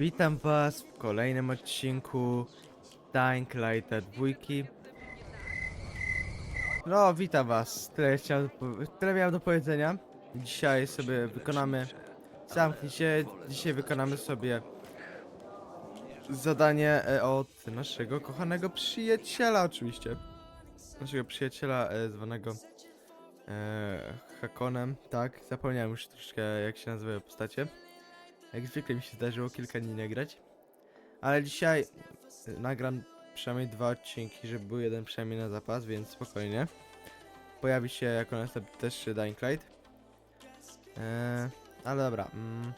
Witam was w kolejnym odcinku Dying Lighta dwójki. No, witam was. Tyle, chciałem, tyle miałem do powiedzenia. Dzisiaj sobie wykonamy... Zamknij się. Dzisiaj wykonamy sobie zadanie e, od naszego kochanego przyjaciela oczywiście. Naszego przyjaciela e, zwanego e, Hakonem. Tak, zapomniałem już troszkę jak się nazywają postacie. Jak zwykle mi się zdarzyło kilka dni nie grać. Ale dzisiaj y, nagram przynajmniej dwa odcinki, żeby był jeden przynajmniej na zapas, więc spokojnie. Pojawi się jako następny też Dying Light. Eee, ale dobra. Mm.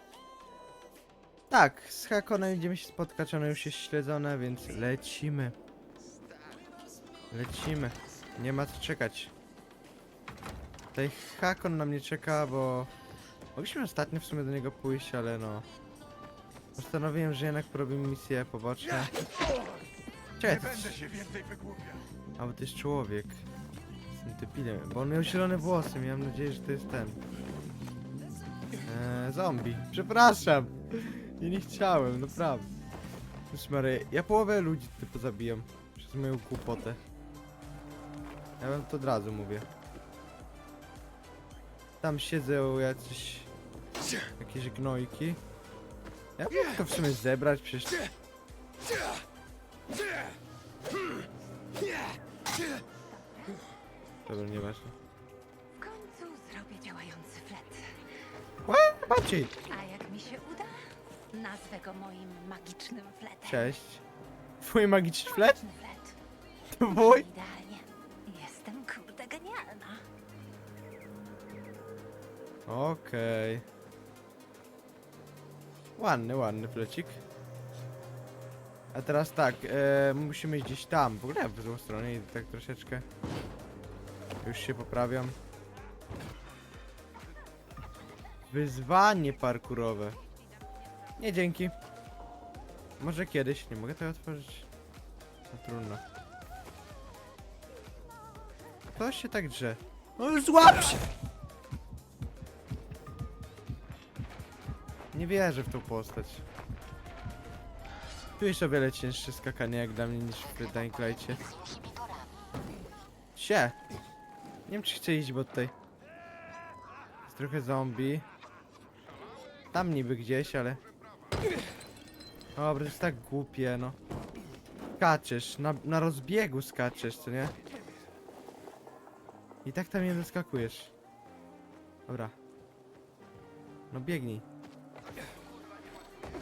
Tak, z Hakonem będziemy się spotkać, ono już jest śledzone, więc lecimy. Lecimy. Nie ma co czekać. Tutaj Hakon na mnie czeka, bo Mogliśmy ostatnio w sumie do niego pójść, ale no... Postanowiłem, że jednak porobimy misję poboczne. Czekaj, to jest... się więcej wygłupiać. A, bo to jest człowiek. Z tym typilem. Bo on miał zielone włosy, miałem nadzieję, że to jest ten. Eee, zombie. Przepraszam! Ja nie chciałem, naprawdę. Już Mary, ja połowę ludzi typu zabijam. Przez moją głupotę. Ja wam to od razu mówię. Tam siedzą jacyś... Jakieś gnojki. Ja mogę to w sumie zebrać, przecież... Dobra, nieważne. W końcu zrobię działający flet. Ła, Maciej! A jak mi się uda, nazwę go moim magicznym fletem. Cześć. Twój magiczny flet? Magiczny flet. Twój? Idealnie. Jestem kurde genialna. Okej. Ładny, ładny flecik. A teraz tak, e, musimy iść gdzieś tam. W ogóle w złą stronę i tak troszeczkę. Już się poprawiam. Wyzwanie parkurowe. Nie dzięki. Może kiedyś. Nie mogę tego otworzyć. No trudno. To się tak drze. No złap się! Nie wierzę w tą postać. Tu jest o wiele cięższe skakanie jak dla mnie niż w Dying. Sie! Nie wiem czy chcę iść, bo tutaj jest trochę zombie. Tam niby gdzieś, ale... Dobra, to jest tak głupie, no. Skaczesz, na, na rozbiegu skaczesz, co nie? I tak tam nie doskakujesz. Dobra. No biegnij.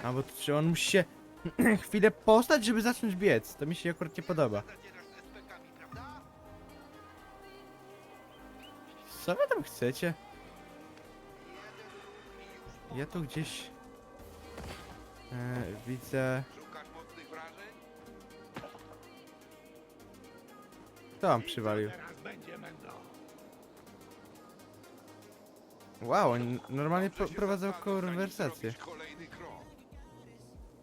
A bo czy on musi się chwilę postać, żeby zacząć biec. To mi się akurat nie podoba. Co wy tam chcecie? Ja tu gdzieś e, widzę. Kto wam przywalił? Wow, oni normalnie pro, prowadzą konwersację.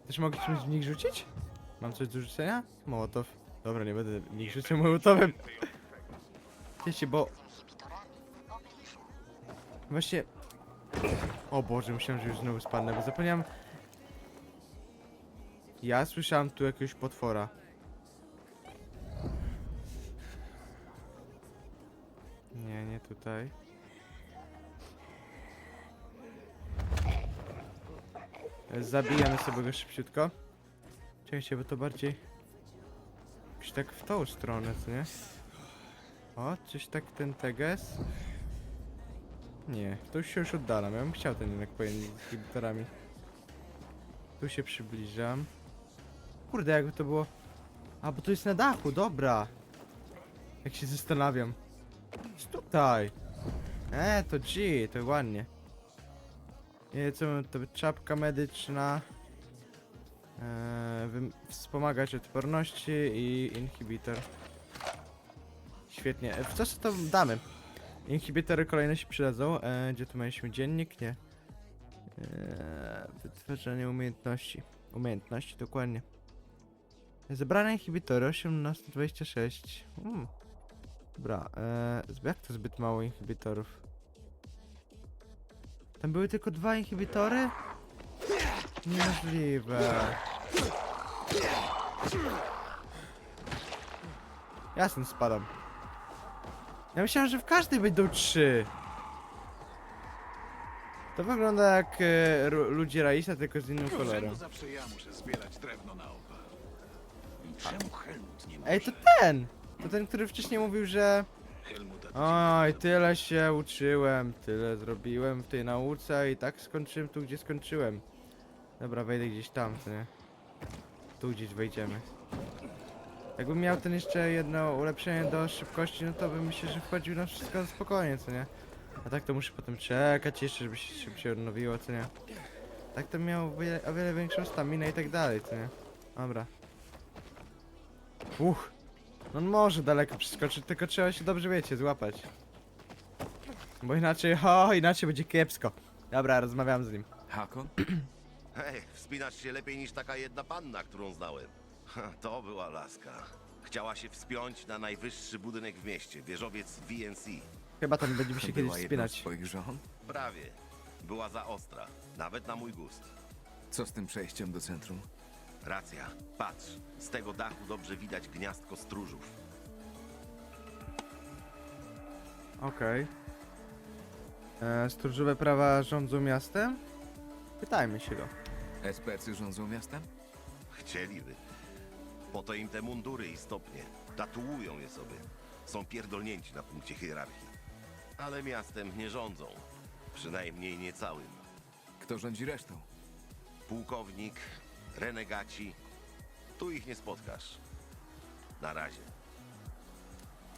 Też mogę czymś w nich rzucić? Mam coś do rzucenia? Mołotow. Dobra, nie będę w nich rzucał mołotowem. Wiecie, bo... Właśnie... O Boże, myślałem, że już znowu spadnę, bo zapomniałem... Ja słyszałem tu jakiegoś potwora. Nie, nie tutaj. Zabijamy sobie go szybciutko. Czekajcie, bo to bardziej... Jakoś tak w tą stronę, co nie? O, coś tak ten teges. Nie, już się już oddalam. Ja bym chciał ten jednak pojedynek z gitarami. Tu się przybliżam. Kurde, jakby to było... A, bo to jest na dachu, dobra. Jak się zastanawiam. Jest tutaj. E, to G, to ładnie. Nie, co to czapka medyczna. Wym- wspomagać odporności i inhibitor. Świetnie. E, W co to damy? Inhibitory kolejne się przydadzą. E, gdzie tu mieliśmy dziennik? Nie. Eee, wytwarzanie umiejętności. Umiejętności, dokładnie. Zebrane inhibitory 1826. Mm. Dobra, e, jak to zbyt mało inhibitorów? Tam były tylko dwa inhibitory? Niemożliwe. Jasne, spadam. Ja myślałem, że w każdej będą trzy. To wygląda jak e, ru- ludzie Raisa, tylko z innym kolorem. Czemu zawsze ja muszę zbierać drewno na opał? I czemu Helmut nie może? Ej, to ten! To ten, który wcześniej mówił, że... Oj, tyle się uczyłem, tyle zrobiłem w tej nauce i tak skończyłem tu, gdzie skończyłem. Dobra, wejdę gdzieś tam, co nie? Tu gdzieś wejdziemy. Jakbym miał ten jeszcze jedno ulepszenie do szybkości, no to bym myślę, że wchodził na wszystko spokojnie, co nie? A tak to muszę potem czekać jeszcze, żeby się szybciej odnowiło, co nie? Tak to miał o wiele, o wiele większą staminę i tak dalej, co nie? Dobra. Uch. No on może daleko przeskoczyć, tylko trzeba się dobrze, wiecie, złapać. Bo inaczej, o, inaczej będzie kiepsko. Dobra, rozmawiam z nim. Hakon? Hej, wspinasz się lepiej niż taka jedna panna, którą znałem. Ha, to była laska. Chciała się wspiąć na najwyższy budynek w mieście, wieżowiec VNC. Chyba tam będziemy się kiedyś była jedną z wspinać. twoich żon? Prawie. Była za ostra, nawet na mój gust. Co z tym przejściem do centrum? Racja. Patrz, z tego dachu dobrze widać gniazdko stróżów. Okej. E, Stróżowe prawa rządzą miastem? Pytajmy się go. SPC rządzą miastem? Chcieliby. Po to im te mundury i stopnie. Tatuują je sobie. Są pierdolnięci na punkcie hierarchii. Ale miastem nie rządzą. Przynajmniej nie całym. Kto rządzi resztą? pułkownik, renegaci. Tu ich nie spotkasz. Na razie.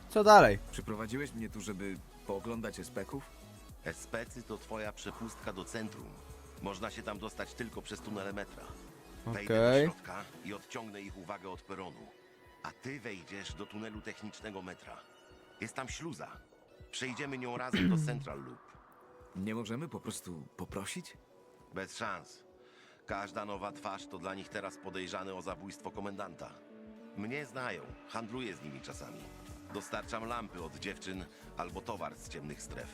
Co dalej? Przyprowadziłeś mnie tu, żeby pooglądać espeków? Especy to twoja przepustka do centrum. Można się tam dostać tylko przez tunele metra. Wejdę Okej. do środka i odciągnę ich uwagę od peronu. A ty wejdziesz do tunelu technicznego metra. Jest tam śluza. Przejdziemy nią razem do Central Loop. Nie możemy po prostu poprosić? Bez szans. Każda nowa twarz to dla nich teraz podejrzany o zabójstwo komendanta. Mnie znają, handluję z nimi czasami. Dostarczam lampy od dziewczyn albo towar z ciemnych stref.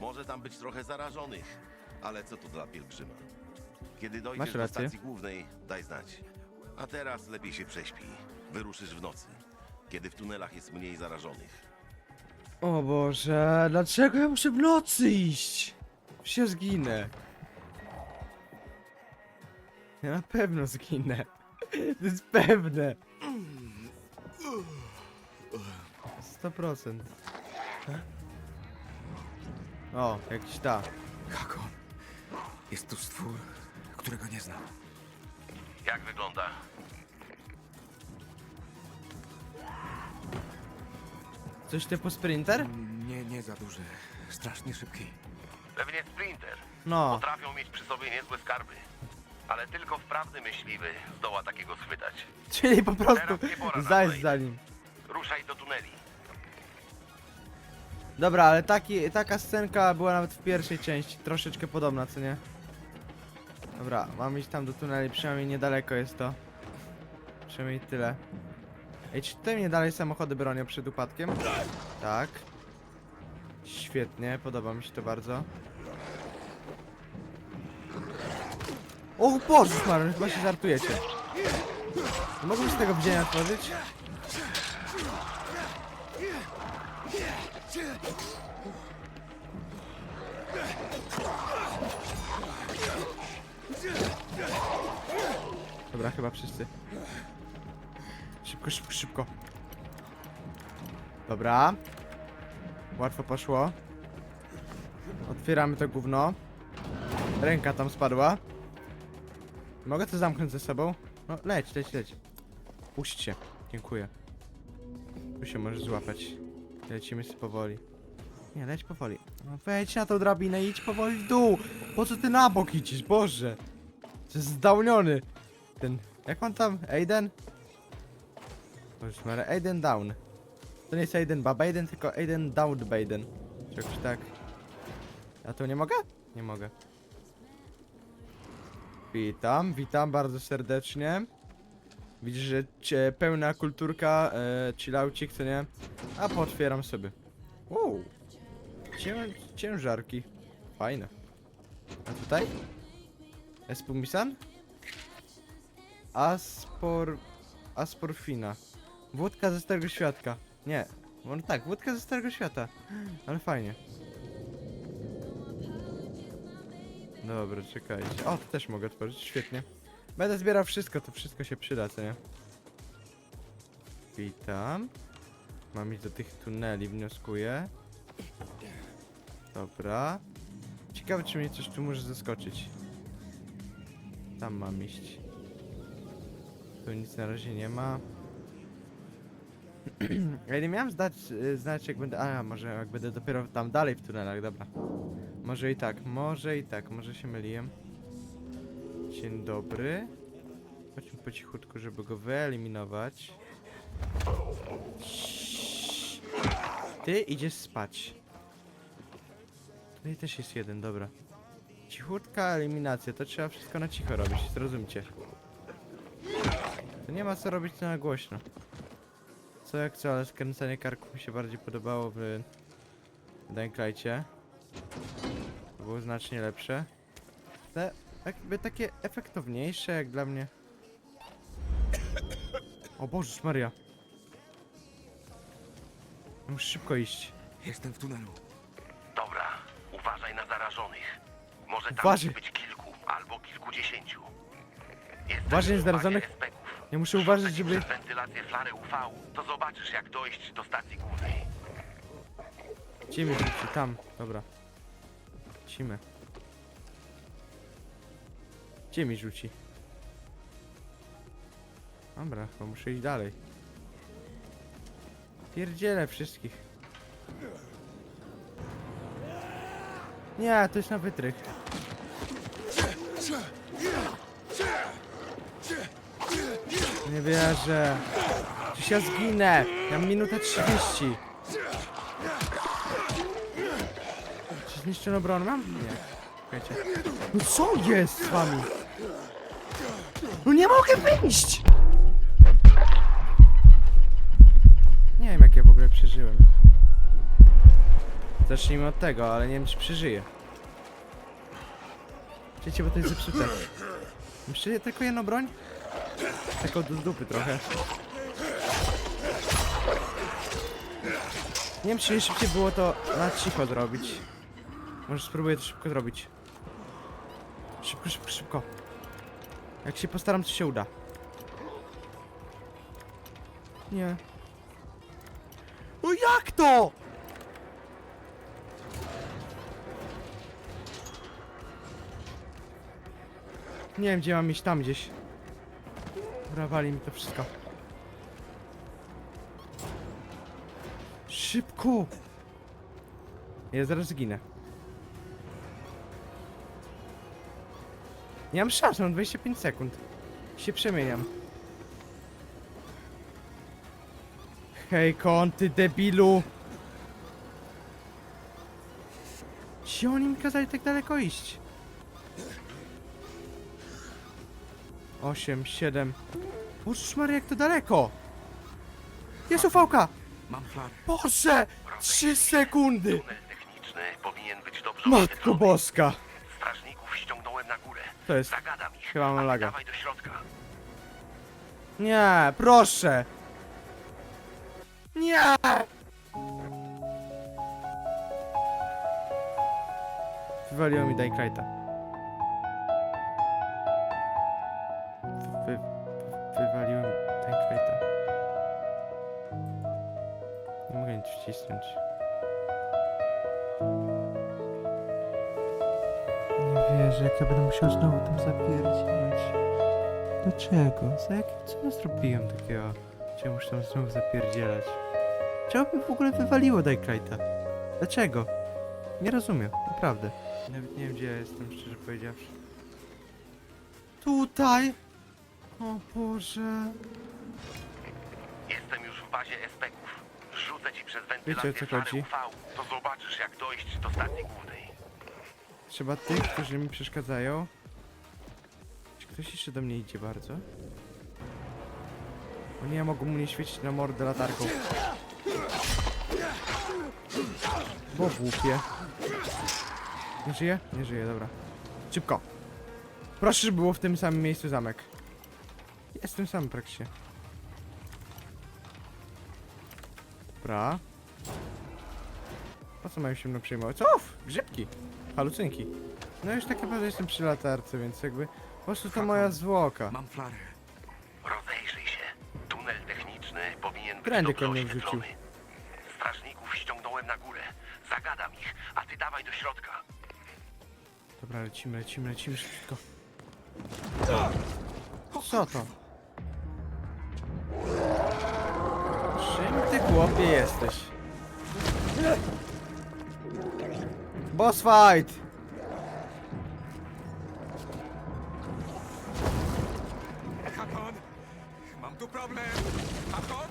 Może tam być trochę zarażonych, ale co to dla pielgrzyma? Kiedy Masz dojdziesz do rację. stacji głównej, daj znać. A teraz lepiej się prześpij. Wyruszysz w nocy, kiedy w tunelach jest mniej zarażonych. O Boże, dlaczego ja muszę w nocy iść? Się zginę. Ja na pewno zginę. To jest pewne. 100%. O, jakiś ta. Hakon. Jest tu stwór, którego nie znam. Jak wygląda? Coś typu sprinter? Nie, nie za duży. Strasznie szybki. Pewnie Sprinter. No. Potrafią mieć przy sobie niezłe skarby. Ale tylko wprawny myśliwy zdoła takiego schwytać. Czyli po prostu Teraz nie pora na zajść za nim. Ruszaj do tuneli. Dobra, ale taki, taka scenka była nawet w pierwszej części, troszeczkę podobna, co nie? Dobra, mam iść tam do tuneli, przynajmniej niedaleko jest to. Przynajmniej tyle. Ej, czy tutaj mnie dalej samochody bronią przed upadkiem? Tak. Świetnie, podoba mi się to bardzo. O Boże, Maryn, chyba się żartujecie. Nie mogłem z tego widzenia tworzyć? Dobra, chyba wszyscy. Szybko, szybko, szybko. Dobra. Łatwo poszło. Otwieramy to gówno. Ręka tam spadła. Mogę to zamknąć ze sobą? No, leć, leć, leć. Puść się. Dziękuję. Tu się możesz złapać. Lecimy sobie powoli. Nie, leć powoli. No wejdź na tą drabinę i idź powoli w dół. Po co ty na bok idziesz? Boże. To jest zdałniony. Ten, jak on tam? Aiden? Boże, ale Aiden Down. To nie jest Aiden Babaiden, tylko Aiden Down Baiden. Czy tak. Ja tu nie mogę? Nie mogę. Witam, witam bardzo serdecznie. Widzisz, że pełna kulturka, e, chillaucik, co nie? A potwieram sobie. Uuu. Cię, ciężarki. Fajne. A tutaj? Espumisan? Aspor... Asporfina. Wódka ze Starego Świadka. Nie. No tak, wódka ze Starego Świata. Ale fajnie. Dobra, czekajcie. O, to też mogę otworzyć, świetnie. Będę zbierał wszystko, to wszystko się przyda, co nie? Witam. Mam iść do tych tuneli, wnioskuję. Dobra. Ciekawe, czy mnie coś tu może zaskoczyć. Tam mam iść. Tu nic na razie nie ma. Ja nie miałem zdać, y, znać jak będę... A, może jak będę dopiero tam dalej w tunelach, dobra. Może i tak, może i tak, może się myliłem. Dzień dobry. Chodźmy po cichutku, żeby go wyeliminować. Ty idziesz spać. Tutaj też jest jeden, dobra. Cichutka eliminacja, to trzeba wszystko na cicho robić, zrozumcie. To nie ma co robić na głośno. Co jak co, ale skręcanie karków mi się bardziej podobało w Dying. Było znacznie lepsze. Te, jakby takie efektowniejsze jak dla mnie. O Boże Maria. Muszę szybko iść. Jestem w tunelu. Dobra, uważaj na zarażonych. Może tam Uważaj. być kilku albo kilkudziesięciu. Jesteś Uważaj na w zarażonych. SPK-ów. Ja muszę uważać, ci żeby... Przez wentylację flarę UV, to zobaczysz jak dojść do stacji głównej. Gdzie mi rzuci? Tam, dobra. Cimy. Gdzie mi rzuci? Dobra, chyba muszę iść dalej. Pierdzielę wszystkich. Nie, to jest na wytrych. Nie wierzę. Czyś ja zginę. Ja minutę 30. Czy zniszczono broń mam? Nie. Czekajcie. No co jest z wami? No nie mogę wyjść! Nie wiem jak ja w ogóle przeżyłem. Zacznijmy od tego, ale nie wiem czy przeżyję. Wiecie, bo to jest zepsute. Myślę, tylko jedną broń? Tylko do dupy trochę. Nie wiem, czy szybciej było to na cicho zrobić. Może spróbuję to szybko zrobić. Szybko, szybko, szybko. Jak się postaram, to się uda. Nie. No jak to? Nie wiem, gdzie mam iść, tam gdzieś. Dobra, wali mi to wszystko. Szybko! Ja zaraz zginę. Nie mam szans, mam 25 sekund. Się przemieniam. Hej, konty, debilu! Ci oni mi kazali tak daleko iść? 8, 7. Boże Maria, jak to daleko! Jest ufałka! Mam flarę. Boże! 3 sekundy! Tunel techniczny powinien być dobrze Matko oświetlony. boska! To jest... Zagadam ich. Chyba mam laga. Dawaj do środka. Nie, proszę! Nie! Wywaliło mi Daykrajta. Nie wierzę, jak ja będę musiał znowu tam zapierdzieć. Dlaczego? Za jak, co ja zrobiłem takiego? Czemu muszę tam znowu zapierdzielać? Czemu mi w ogóle wywaliło Daykrajta? Dlaczego? Nie rozumiem, naprawdę. Nawet nie wiem gdzie ja jestem, szczerze powiedziawszy. Tutaj! O Boże. Jestem już w bazie SPK-ów. Rzucę ci przez wentylację co chodzi? UV, to zobaczysz jak dojść do stacji głównej. Trzeba tych, którzy mi przeszkadzają. Czy ktoś jeszcze do mnie idzie bardzo? O nie, mogą mu nie świecić na mordę latarką. Bo głupie. Nie żyje? Nie żyje, dobra. Szybko. Proszę, żeby było w tym samym miejscu zamek. Jest w tym samym praktycznie. Dobra. Po co mają się mną przejmować? Co? Grzybki. Halucynki. No już tak naprawdę jestem przy latarce, więc jakby... Po prostu to moja zwłoka. Mam flarę. Rozejrzyj się. Tunel techniczny powinien być Prędy dobrze konie oświetlony. Strażników ściągnąłem na górę. Zagadam ich, a ty dawaj do środka. Dobra, lecimy, lecimy, lecimy szybko. Co to? Czym ty chłopie jesteś? Boss fight! Hakon! Mam tu problem! Hakon!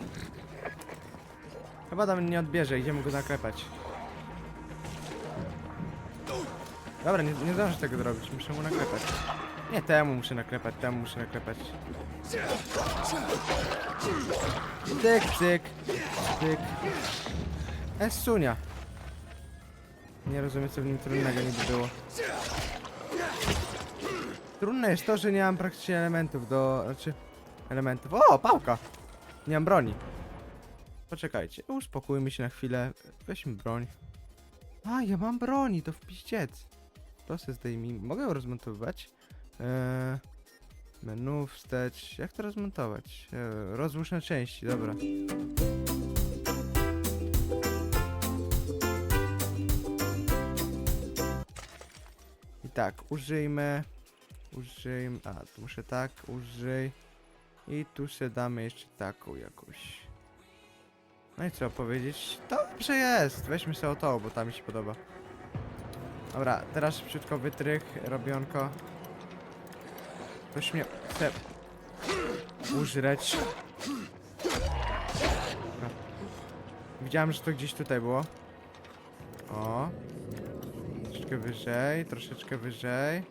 Chyba tam nie odbierze, idziemy go naklepać. Dobra, nie, nie zdążę tego zrobić, muszę mu naklepać. Nie, temu muszę naklepać, temu muszę naklepać. Cyk, cyk, cyk. Essunia. Nie rozumiem, co w nim trudnego niby było. Trudne jest to, że nie mam praktycznie elementów do... Znaczy... Elementów... O, pałka! Nie mam broni. Poczekajcie, uspokójmy się na chwilę. Weźmy broń. A, ja mam broni, to w. To se zdejmij. Mogę ją rozmontowywać? Eee, menu, wstecz. Jak to rozmontować? Eee, rozłóż na części, dobra. Tak, użyjmy. Użyjmy. A, tu muszę tak, użyj. I tu się damy jeszcze taką jakąś. No i co powiedzieć? Dobrze jest! Weźmy sobie to, bo tam mi się podoba. Dobra, teraz szybciutko wytrych, robionko. Ktoś mnie chce użreć. Widziałem, że to gdzieś tutaj było. O. Troszeczkę wyżej, troszeczkę wyżej.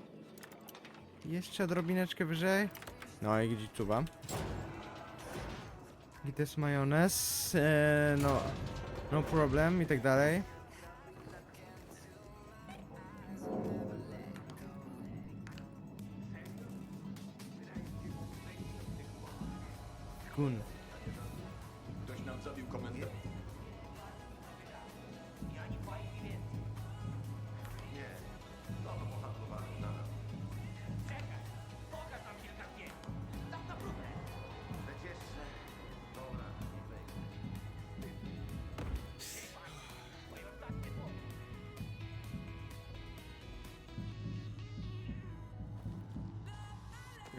Jeszcze odrobineczkę wyżej. No i gdzieś czuwam. I to jest majonez, e, no, no problem i tak dalej.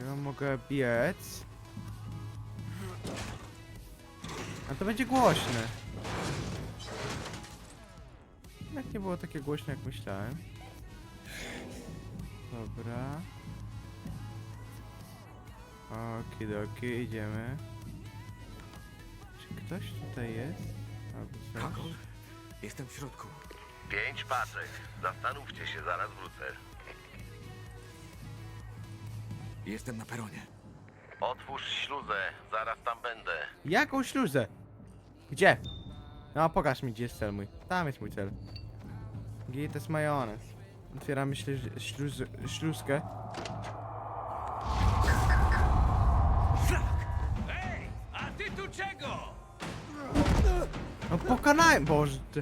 Ja mogę biec. A to będzie głośne. Jak nie było takie głośne jak myślałem. Dobra. Okidoki, idziemy. Czy ktoś tutaj jest? Albo coś? Jestem w środku. Pięć paczek. Zastanówcie się, zaraz wrócę. Jestem na peronie. Otwórz śluzę, zaraz tam będę. Jaką śluzę? Gdzie? No pokaż mi gdzie jest cel mój. Tam jest mój cel. Gdzie to jest majonez? Otwieramy śluz, śluz, śluzkę. A ty tu czego? No pokonałem! Boże, ty.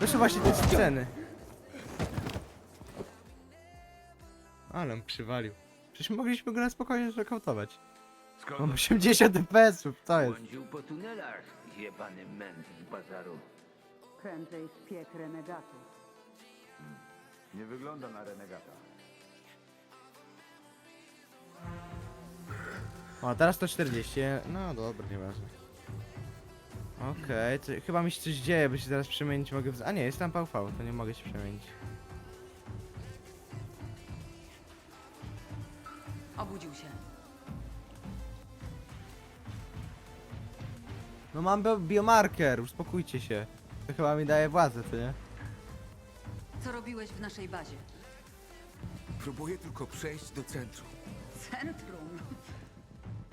to są właśnie te sceny. Ale on przywalił. Przecież mogliśmy go na spokojnie znokautować. Mam 80 FPS-ów, co jest? Błądził po tunelach, jebany męt z bazaru. Prędzej renegatu. Nie wygląda na renegata. O, teraz to 40. No dobra, nieważne. Okej, to chyba mi się coś dzieje, bo się zaraz przemienić mogę w... A nie, jest tam PV, to nie mogę się przemienić. Obudził się. No mam bio- biomarker, uspokójcie się. To chyba mi daje władzę, to nie? Co robiłeś w naszej bazie? Próbuję tylko przejść do centrum. Centrum.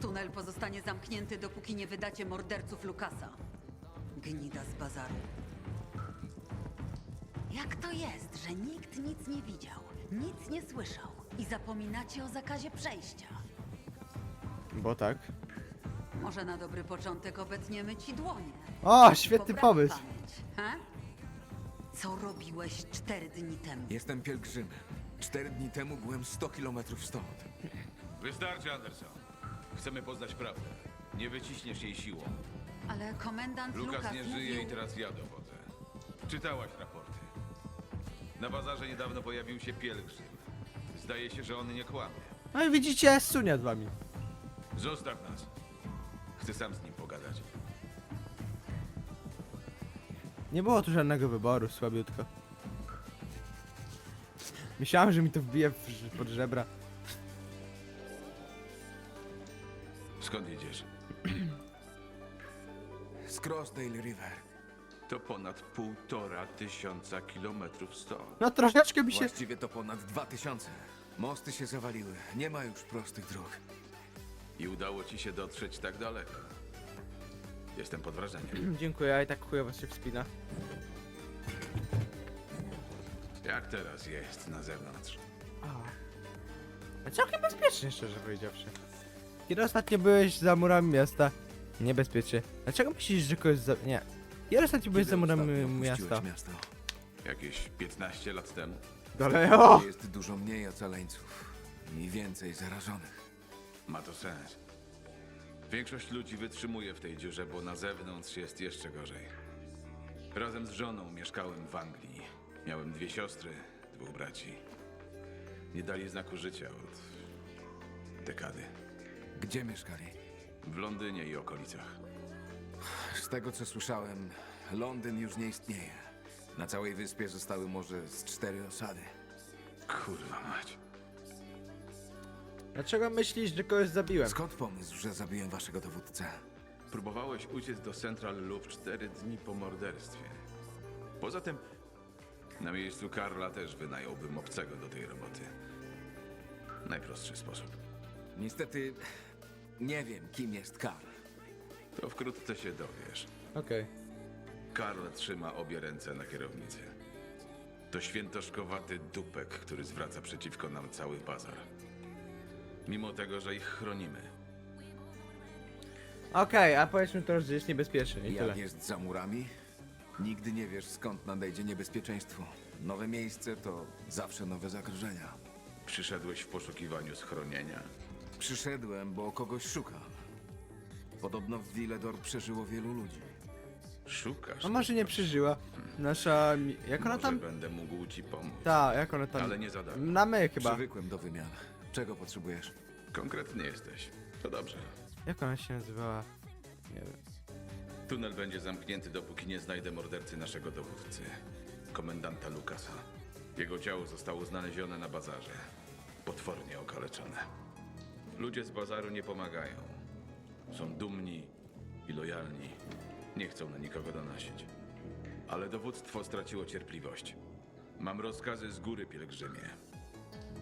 Tunel pozostanie zamknięty, dopóki nie wydacie morderców Lukasa. Gnida z bazaru. Jak to jest, że nikt nic nie widział, nic nie słyszał, i zapominacie o zakazie przejścia. Bo tak. Może na dobry początek obetniemy ci dłonie. O, świetny Poprawi pomysł. Pamięć, he? Co robiłeś cztery dni temu? Jestem pielgrzymem. Cztery dni temu byłem 100 kilometrów stąd. Wystarczy, Anderson. Chcemy poznać prawdę. Nie wyciśniesz jej siłą. Ale komendant Lukas Lukas nie mówił... żyje i teraz ja dowodzę. Czytałaś raporty. Na bazarze niedawno pojawił się pielgrzym. Zdaje się, że on nie kłamie. No i widzicie, sunia z wami. Zostaw nas. Chcę sam z nim pogadać. Nie było tu żadnego wyboru, słabiutko. Myślałem, że mi to wbije w, ż- pod żebra. Skąd jedziesz? Z Crossdale River. To ponad półtora tysiąca kilometrów stąd. No troszeczkę mi się... Właściwie to ponad 2000. Mosty się zawaliły. Nie ma już prostych dróg. I udało ci się dotrzeć tak daleko. Jestem pod wrażeniem. Dziękuję, a i tak chujowo się wspina. Jak teraz jest na zewnątrz? A całkiem bezpiecznie, szczerze powiedziawszy. Kiedy ostatnio byłeś za murami miasta? Niebezpiecznie. Dlaczego myślisz, że kogoś za... Nie. Kiedy ostatnio byłeś Kiedy za murami ostatnio miasta? opuściłeś miasto? Jakieś 15 lat temu? Daleko! Jest dużo mniej ocaleńców i więcej zarażonych. Ma to sens. Większość ludzi wytrzymuje w tej dziurze, bo na zewnątrz jest jeszcze gorzej. Razem z żoną mieszkałem w Anglii. Miałem dwie siostry, dwóch braci. Nie dali znaku życia od dekady. Gdzie mieszkali? W Londynie i okolicach. Z tego co słyszałem, Londyn już nie istnieje. Na całej wyspie zostały może z cztery osady. Kurwa mać. Dlaczego myślisz, że kogoś zabiłem? Skąd pomysł, że zabiłem waszego dowódcę? Próbowałeś uciec do Central Loop cztery dni po morderstwie. Poza tym, na miejscu Karla też wynająłbym obcego do tej roboty. Najprostszy sposób. Niestety nie wiem, kim jest Karl. To wkrótce się dowiesz. Okej. Karl trzyma obie ręce na kierownicy. To świętoszkowaty dupek, który zwraca przeciwko nam cały bazar. Mimo tego, że ich chronimy. Okej, a powiedzmy to, że jest niebezpieczny i tyle. Jak jest za murami? Nigdy nie wiesz, skąd nadejdzie niebezpieczeństwo. Nowe miejsce to zawsze nowe zagrożenia. Przyszedłeś w poszukiwaniu schronienia. Przyszedłem, bo kogoś szukam. Podobno w Villedor przeżyło wielu ludzi. Szukasz. A może nie przeżyła? Nasza... mi- Jak ona Może tam... będę mógł ci pomóc. Ta, jak ona tam... Ale nie za darmo. Na my chyba. Przywykłem do wymian. Czego potrzebujesz? Konkretny jesteś. To dobrze. Jak ona się nazywała? Nie wiem. Tunel będzie zamknięty, dopóki nie znajdę mordercy naszego dowódcy, komendanta Lukasa. Jego ciało zostało znalezione na bazarze. Potwornie okaleczone. Ludzie z bazaru nie pomagają. Są dumni i lojalni. Nie chcą na nikogo donosić. Ale dowództwo straciło cierpliwość. Mam rozkazy z góry, pielgrzymie.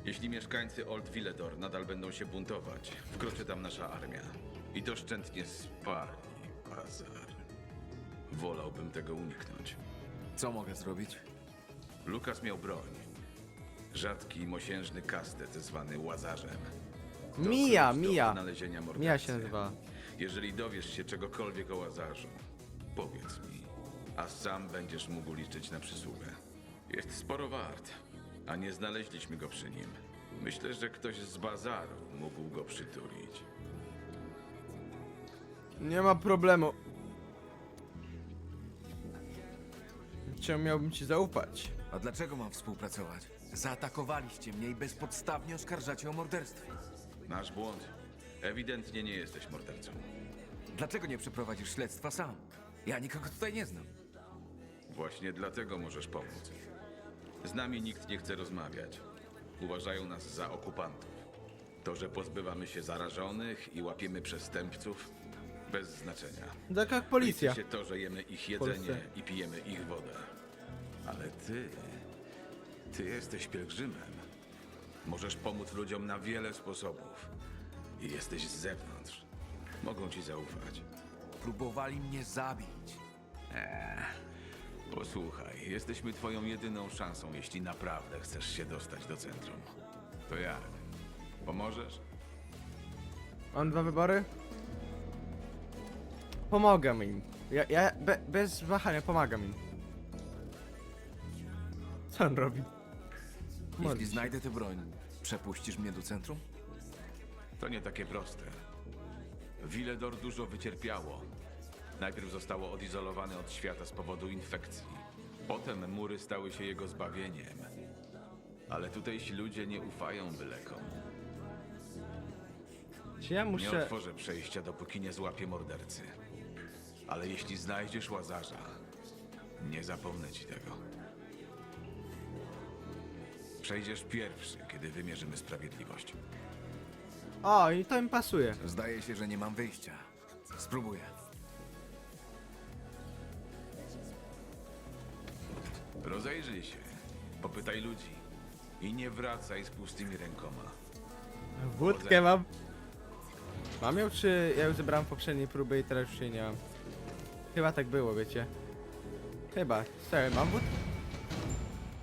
Jeśli mieszkańcy Old Villedor nadal będą się buntować, wkroczy tam nasza armia. I doszczętnie spali bazar. Wolałbym tego uniknąć. Co mogę zrobić? Lukas miał broń. Rzadki, mosiężny kastet zwany Łazarzem. To Mija, klucz do Mija. odnalezienia mordercy. Mija się nazywała. Jeżeli dowiesz się czegokolwiek o Łazarzu, powiedz mi, a sam będziesz mógł liczyć na przysługę. Jest sporo wart, a nie znaleźliśmy go przy nim. Myślę, że ktoś z bazaru mógł go przytulić. Nie ma problemu. Czemu miałbym ci zaufać? A dlaczego mam współpracować? Zaatakowaliście mnie i bezpodstawnie oskarżacie o morderstwo. Nasz błąd. Ewidentnie nie jesteś mordercą. Dlaczego nie przeprowadzisz śledztwa sam? Ja nikogo tutaj nie znam. Właśnie dlatego możesz pomóc. Z nami nikt nie chce rozmawiać. Uważają nas za okupantów. To, że pozbywamy się zarażonych i łapiemy przestępców, bez znaczenia. Tak jak policja. Liczy się to, że jemy ich Polsce. jedzenie i pijemy ich wodę. Ale ty, ty jesteś pielgrzymem. Możesz pomóc ludziom na wiele sposobów. I jesteś z zewnątrz. Mogą ci zaufać. Próbowali mnie zabić. Posłuchaj, jesteśmy twoją jedyną szansą, jeśli naprawdę chcesz się dostać do centrum. To jak? Pomożesz? Mam dwa wybory? Pomogę im. Ja, ja be, bez wahania pomagam im. Co on robi? Jeśli się. znajdę tę broń, przepuścisz mnie do centrum? To nie takie proste. Villedor dużo wycierpiało. Najpierw zostało odizolowane od świata z powodu infekcji. Potem mury stały się jego zbawieniem. Ale tutejsi ludzie nie ufają bylekom. Czy ja Nie muszę... otworzę przejścia, dopóki nie złapię mordercy. Ale jeśli znajdziesz łazarza, nie zapomnę ci tego. Przejdziesz pierwszy, kiedy wymierzymy sprawiedliwość. O, i to mi pasuje. Zdaje się, że nie mam wyjścia. Spróbuję. Rozejrzyj się, popytaj ludzi i nie wracaj z pustymi rękoma. Wódkę mam. Mam ją, czy ja ją zebrałem w poprzedniej próbie i teraz już jej nie mam? Chyba tak było, wiecie. Chyba. Sorry, mam wódkę?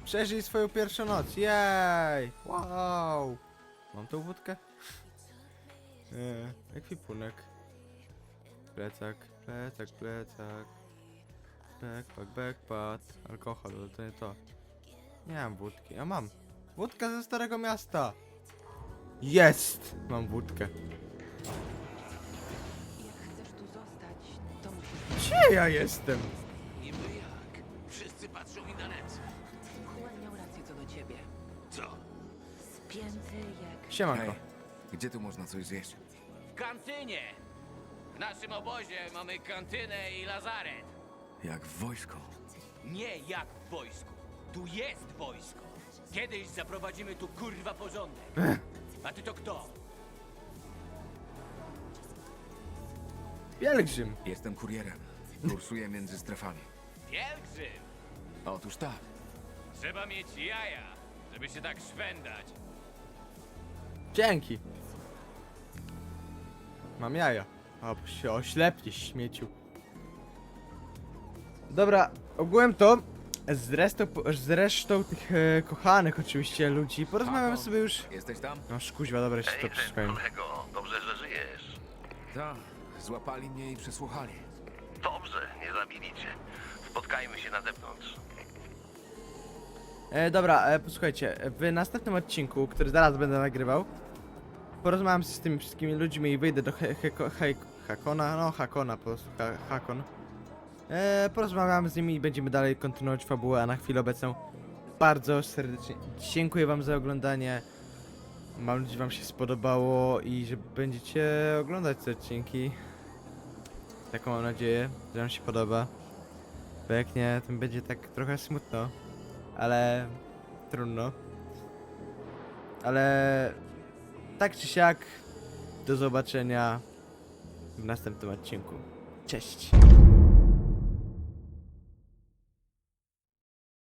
Przeżyj swoją pierwszą noc, jej! Wow! Mam tą wódkę? Eee, ekwipunek. Plecak, plecak, plecak. Backpack, backpack. Alkohol, ale to nie to. Nie mam wódki, a mam. Wódka ze Starego Miasta! Jest! Mam wódkę. Jak chcesz tu zostać, to musisz... Gdzie ja jestem? Niby jak? Wszyscy patrzą mi na ręce. Juan miał rację co do ciebie. Co? Spięty jak... Siemanko. Hej, gdzie tu można coś zjeść? W kantynie! W naszym obozie mamy kantynę i lazaret. Jak w wojsku. Nie jak w wojsku. Tu jest wojsko. Kiedyś zaprowadzimy tu kurwa porządek. A ty to kto? Pielgrzym. Jestem kurierem. Kursuję między strefami. Pielgrzym! Otóż tak. Trzeba mieć jaja, żeby się tak szwendać. Dzięki. Mam jaja. A się oślepnie śmieciu. Dobra, ogółem to z resztą, z resztą tych e, kochanych oczywiście ludzi porozmawiamy sobie już. Jesteś tam? No kuźwa, dobra, jeszcze to przeszukajmy. kolego, dobrze, że żyjesz. Tak. Złapali mnie i przesłuchali. Dobrze, nie zabili cię. Spotkajmy się na zewnątrz. E, dobra, e, posłuchajcie, w następnym odcinku, który zaraz będę nagrywał, porozmawiam z tymi wszystkimi ludźmi i wyjdę do he, he, he, Hakona, no Hakona po prostu, ha, Hakon. E, porozmawiam z nimi i będziemy dalej kontynuować fabułę, a na chwilę obecną bardzo serdecznie dziękuję wam za oglądanie. Mam nadzieję, że wam się spodobało i że będziecie oglądać te odcinki. Taką mam nadzieję, że wam się podoba. Bo jak nie, to będzie tak trochę smutno ale trudno. Ale tak czy siak, do zobaczenia w następnym odcinku. Cześć!